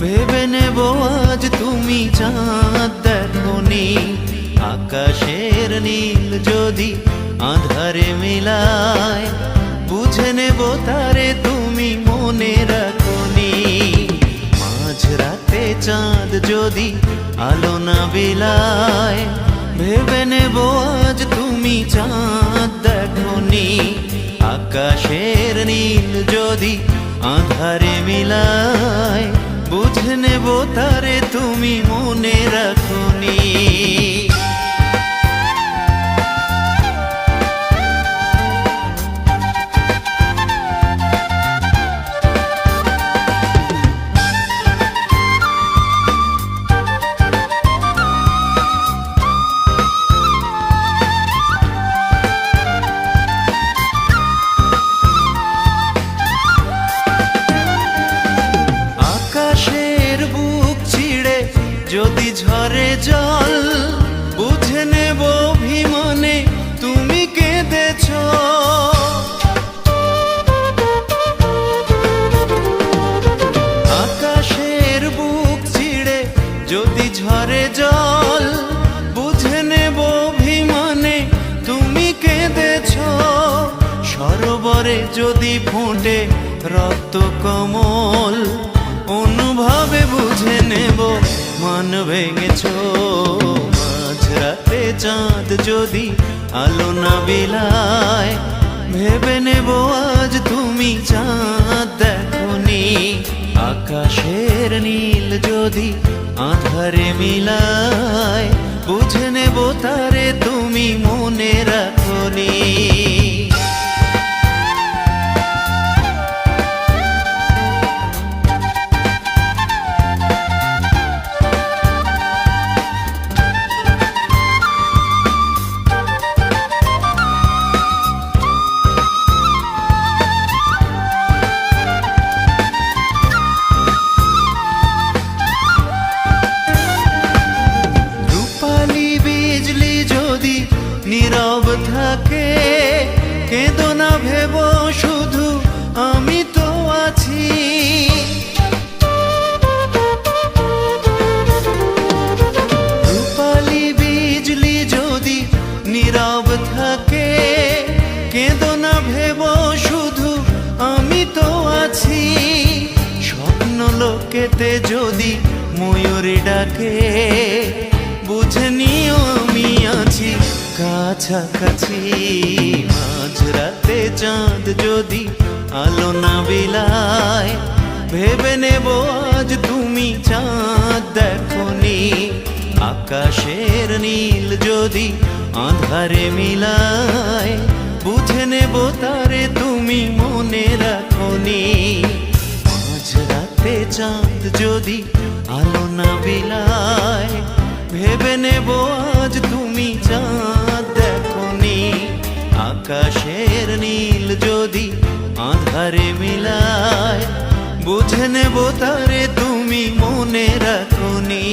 ভেবে নেব আজ তুমি চাঁদ দেখনি। আকাশের নীল যদি আধারে মিলায়, বুঝে নেব তারে তুমি মনে রাখনি। মাঝ রাতে চাঁদ যদি আলো না বিলায়, ভেবে নেব আজ তুমি চাঁদ দেখনি। আকাশের নীল যদি আধারে মিলায় বুঝ নেব তারে তুমি মনে রাখনি সরোবরে যদি ফোটে রক্ত কমল, অনুভবে বুঝে নেব, মন ভেঙেছ মাঝরাতে চাঁদ যদি আলো না বিলায়, ভেবে নেব আজ তুমি চাঁদ দেখনি। আকাশের নীল যদি আধারে মিলায়, বুঝে নেব তারে তুমি মনে রাখনি। কেঁদো না, ভেব শুধু আমি তো আছি। রূপালি বিজলি যদি নীরব থাকে, কেঁদো না, ভেব শুধু আমি তো আছি। স্বপ্ন লোকেতে যদি ময়ূরী ডাকে, বুঝে নিও কাছাকাছি, মাঝরাতে চাঁদ যদি আলো না বিলায়, ভেবে নেব আজ তুমি চাঁদ দেখনি। আকাশের নীল যদি আধারে মিলায়, বুঝে নেব তারে তুমি মনে রাখনি। মাঝরাতে চাঁদ যদি আলো না বিলায় ভেবে নেব আজ তুমি চাঁদ দেখনি। আকাশের নীল যদি আধারে মিলায়, বুঝে নেব তারে তুমি মনে রাখনি।